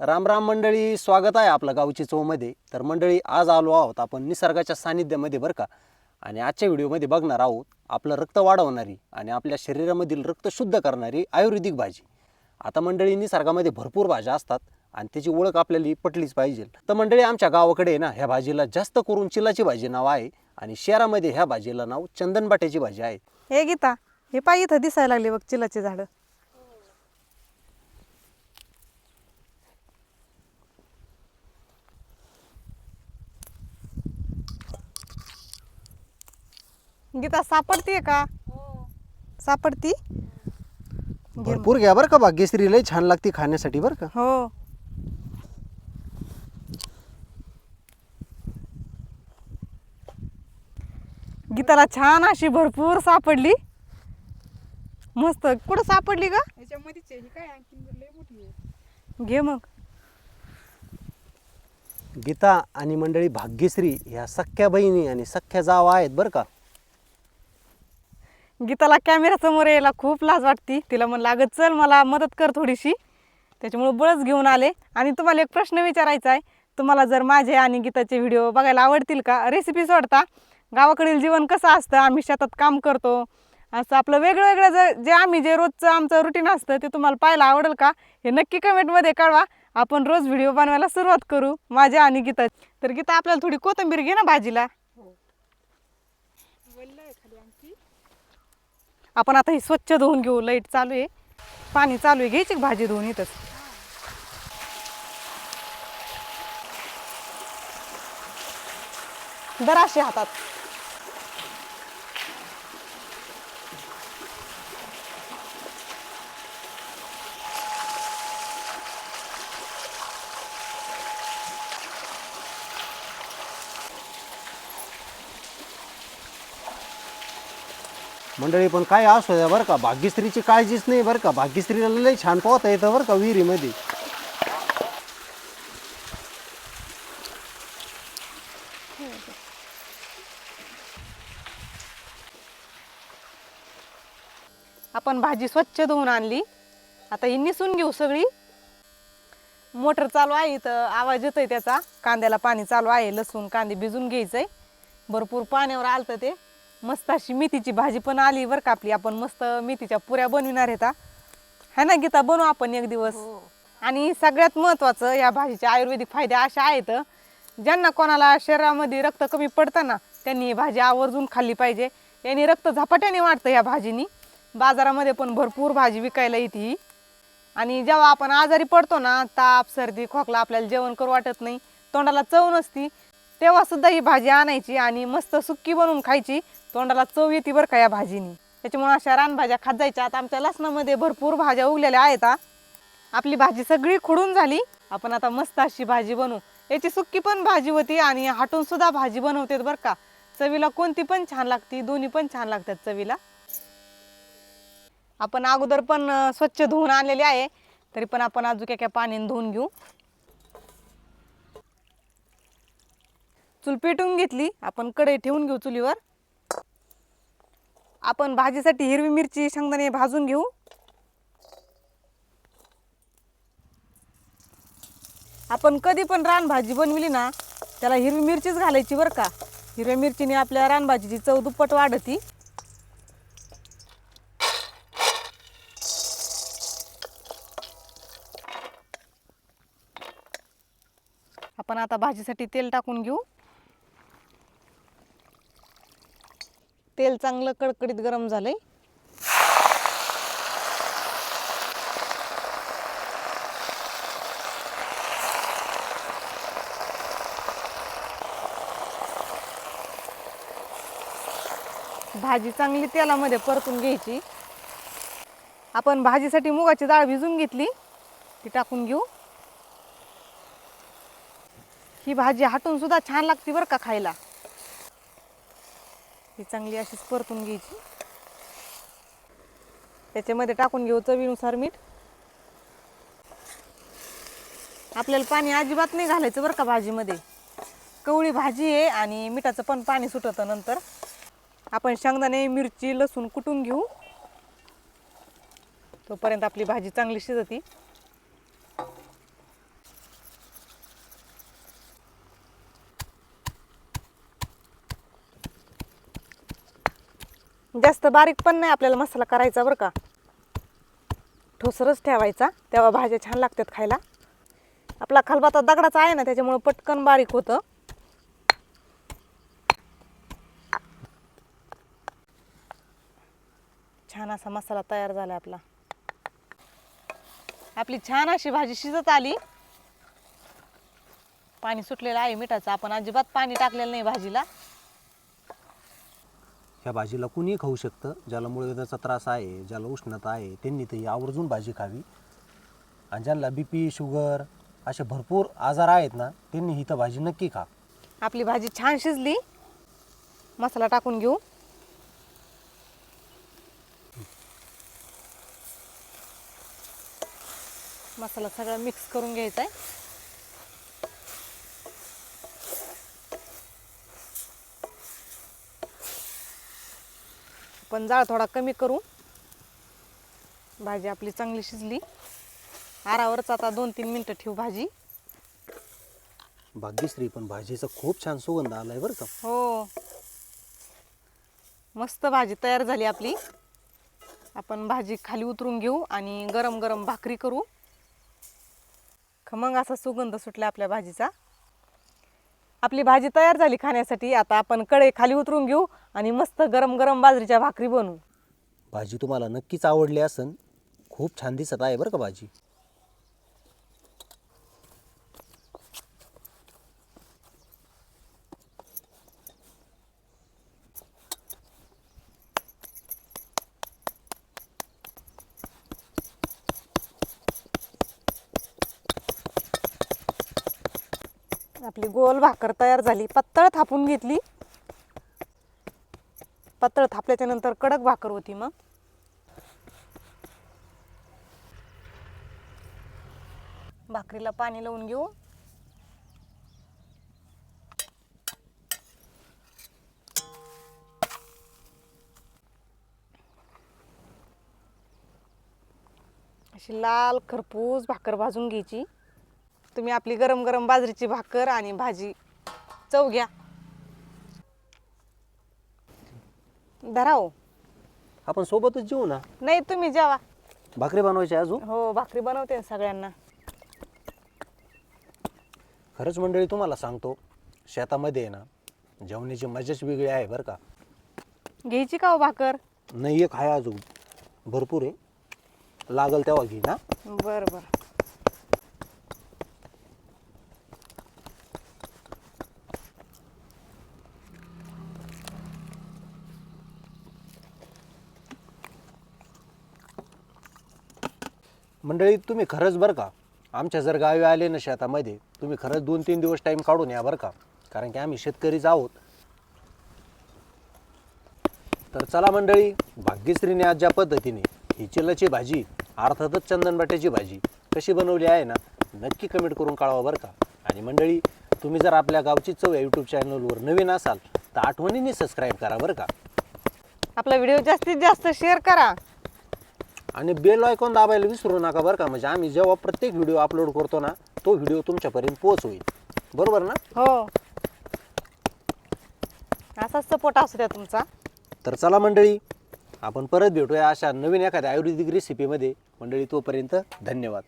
राम राम मंडळी स्वागत आहे आपलं गावची चोमध्ये. तर मंडळी आज आलो आहोत आपण निसर्गाच्या सानिध्यामध्ये बरं का? आणि आजच्या व्हिडिओमध्ये बघणार आहोत आपलं रक्त वाढवणारी आणि आपल्या शरीरामधील रक्त शुद्ध करणारी आयुर्वेदिक भाजी. आता मंडळी निसर्गामध्ये भरपूर भाज्या असतात आणि त्याची ओळख आपल्याला पटलीच पाहिजे. तर मंडळी आमच्या गावाकडे आहे ना ह्या भाजीला जास्त करून चिलाची भाजी नाव आहे आणि शहरामध्ये ह्या भाजीला नाव चंदनबाट्याची भाजी आहे. हे गीता हे पाय इथं दिसायला लागले बघ चिलाचे झाडं. गीता सापडतीये का? सापडती? घे मग. भरपूर घ्या बरं का भाग्यश्री लय छान लागते खाण्यासाठी बरं का? हो. गीताला छान अशी भरपूर सापडली. मस्त. कुठं सापडली का आहे. ही काय आणखीन लय मोठी आहे. घे मग. गीता आणि मंडळी भाग्यश्री ह्या सख्या बहिणी आणि सख्या जावा आहेत बरं का? गीताला कॅमेऱ्यासमोर यायला खूप लाज वाटती. तिला म्हणलं अगं चल मला मदत कर थोडीशी. त्याच्यामुळं बळच घेऊन आले. आणि तुम्हाला एक प्रश्न विचारायचा आहे. तुम्हाला जर माझे आणि गीताचे व्हिडिओ बघायला आवडतील का? रेसिपी सोडता. गावाकडील जीवन कसं असतं? आम्ही शेतात काम करतो. असं आपलं वेगळं वेगळं जर जे आम्ही जे रोजचं आमचं रुटीन असतं ते तुम्हाला पाहायला आवडेल का? हे नक्की कमेंटमध्ये कळवा. आपण रोज व्हिडिओ बनवायला सुरुवात करू. माझ्या आणि गीता तर गीता आपल्याला थोडी कोथिंबीर घे ना भाजीला वल्ल आहे खाली आणखी आपण आता ही स्वच्छ धुवून घेऊ. लाइट चालू आहे. पाणी चालू आहे. घ्यायची भाजी धुवून इथंच? दराशे हातात. मंडळी पण काय असू द्या बरं का भाग्यश्रीची काळजीच नाही बरं का. भाग्यश्रीला लय छान पोहता येतं बरं का विहिरीमध्ये. आपण भाजी स्वच्छ धुवून आणली. आता ही निसून घेऊ सगळी. मोटर चालू आहे इथं आवाज येतोय त्याचा. कांद्याला पाणी चालू आहे लसूण कांदे भिजून घ्यायचंय. भरपूर पाण्यावर आलतं ते. मस्त अशी मेथीची भाजी पण आली बरं का आपली. आपण मस्त मेथीच्या पुऱ्या बनविणार आहेत हा. है ना गीता? बनवू आपण एक दिवस. आणि सगळ्यात महत्त्वाचं या भाजीचे आयुर्वेदिक फायदे असे आहेत ज्यांना कोणाला शरीरामध्ये रक्त कमी पडतं ना त्यांनी ही भाजी आवर्जून खाल्ली पाहिजे. यांनी रक्त झपाट्याने वाढतं या भाजीनी. बाजारामध्ये पण भरपूर भाजी विकायला येते ही. आणि जेव्हा आपण आजारी पडतो ना ताप सर्दी खोकला आपल्याला जेवण करू वाटत नाही. तोंडाला चव नसती. तेव्हा सुद्धा ही भाजी आणायची आणि मस्त सुक्की बनवून खायची. तोंडाला चव येते बरं का या भाजीनी. त्याच्यामुळे अशा रानभाज्या खात जायच्या. आता आमच्या लसणामध्ये भरपूर भाज्या उगलेल्या आहेत आपली भाजी सगळी खुडून झाली. आपण आता मस्त अशी भाजी बनवू. याची सुक्की पण भाजी होती आणि हाटून सुद्धा भाजी बनवते बरं का. चवीला कोणती पण छान लागती दोन्ही पण छान लागतात चवीला. आपण अगोदर पण स्वच्छ धुवून आणलेली आहे. तरी पण आपण अजून काय पाण्याने धुवून घेऊ. चूल पेटवून घेतली आपण कढई ठेवून घेऊ चुलीवर. आपण भाजीसाठी हिरवी मिरची शेंगदाणे भाजून घेऊ. आपण कधी पण रानभाजी बनविली ना त्याला हिरवी मिरचीच घालायची बरं का. हिरव्या मिरचीने आपल्या रानभाजीची चव दुप्पट वाढती. आपण आता भाजीसाठी तेल टाकून घेऊ. तेल चांगलं कडकडीत गरम झालंय. भाजी चांगली तेलामध्ये परतून घ्यायची. आपण भाजीसाठी मुगाची डाळ भिजून घेतली. ती टाकून घेऊ. ही भाजी हाटून सुद्धा छान लागते बरं का खायला. ही चांगली अशीच परतून घ्यायची. त्याच्यामध्ये टाकून घेऊ चवीनुसार मीठ. आपल्याला पाणी अजिबात नाही घालायचं बरं का भाजीमध्ये. कवळी भाजी आहे आणि मिठाचं पण पाणी सुटतं नंतर. आपण शेंगदाणे मिरची लसूण कुटून घेऊ. तोपर्यंत आपली भाजी चांगली शिजती. जास्त बारीक पण नाही आपल्याला मसाला करायचा बरं का. ठोसरच ठेवायचा तेव्हा भाज्या छान लागतात खायला. आपला खलबाता दगडाचा आहे ना त्याच्यामुळं पटकन बारीक होतं. छान असा मसाला तयार झाला आपला. आपली छान अशी भाजी शिजत आली. पाणी सुटलेलं आहे मिठाचं आपण अजिबात पाणी टाकलेलं नाही भाजीला. ह्या भाजीला कुणीही खाऊ शकतं. ज्याला मुळव्याधाचा त्रास आहे ज्याला उष्णता आहे त्यांनी ती आवर्जून भाजी खावी. आणि ज्यांना बी पी शुगर असे भरपूर आजार आहेत ना त्यांनी ही तर भाजी नक्की खा. आपली भाजी छान शिजली. मसाला टाकून घेऊ. मसाला सगळा मिक्स करून घ्यायचा आहे. पण जाळ थोडा कमी करू. भाजी आपली चांगली शिजली. आरावरच आता दोन तीन मिनटं ठेवू भाजी. भाग्यश्री पण भाजीचा खूप छान सुगंध आलाय बरं का. हो. मस्त भाजी तयार झाली आपली. आपण भाजी खाली उतरून घेऊ आणि गरम गरम भाकरी करू. खमंग असा सुगंध सुटला आपल्या भाजीचा. आपली भाजी तयार झाली खाण्यासाठी. आता आपण कढई खाली उतरून घेऊ आणि मस्त गरम गरम बाजरीच्या भाकरी बनवू. भाजी तुम्हाला नक्कीच आवडली असन. खूप छान दिसत आहे बरं का भाजी. आपली गोल भाकर तयार झाली. पातळ थापून घेतली. पातळ थापल्याच्या नंतर कडक भाकर होती मग. भाकरीला पाणी लावून घेऊ. अशी लाल खरपूस भाकर भाजून घ्यायची. तुम्ही आपली गरम गरम बाजरीची भाकर आणि भाजी. चव घ्या. धरा हो. आपण सोबतच जेऊ ना? नाही तुम्ही जेवा. भाकरी बनवायची अजून? हो भाकरी बनवते ना सगळ्यांना. खरंच मंडळी तुम्हाला सांगतो शेतामध्ये आहे ना जेवणाची मजाच वेगळी आहे बरं का. घ्यायची का हो भाकर? नाही एक आहे अजून. भरपूर आहे. लागल तेव्हा घे ना. बरं बरं. मंडळी तुम्ही खरंच बरं का? आमच्या जर गावी आले ना शेतामध्ये तुम्ही खरंच दोन तीन दिवस टाईम काढून या बरं का? कारण की आम्ही शेतकरीच आहोत. तर चला मंडळी भाग्यश्रीने आज ज्या पद्धतीने ही भाजी अर्थातच चंदनबाट्याची भाजी कशी बनवली आहे ना नक्की कमेंट करून कळवा बरं का? आणि मंडळी तुम्ही जर आपल्या गावची चव या यूट्यूब चॅनलवर नवीन असाल तर आठवणीने सबस्क्राईब करा बरं का? आपला व्हिडिओ जास्तीत जास्त शेअर करा. आणि बेल आयकॉन दाबायला विसरू नका बरं का. म्हणजे आम्ही जेव्हा प्रत्येक व्हिडिओ अपलोड करतो ना तो व्हिडिओ तुमच्यापर्यंत पोहोच होईल बरोबर ना? हो. असाच सपोर्ट असू द्या तुमचा. तर चला मंडळी आपण परत भेटूया अशा नवीन एखाद्या आयुर्वेदिक रेसिपीमध्ये मंडळी तोपर्यंत धन्यवाद.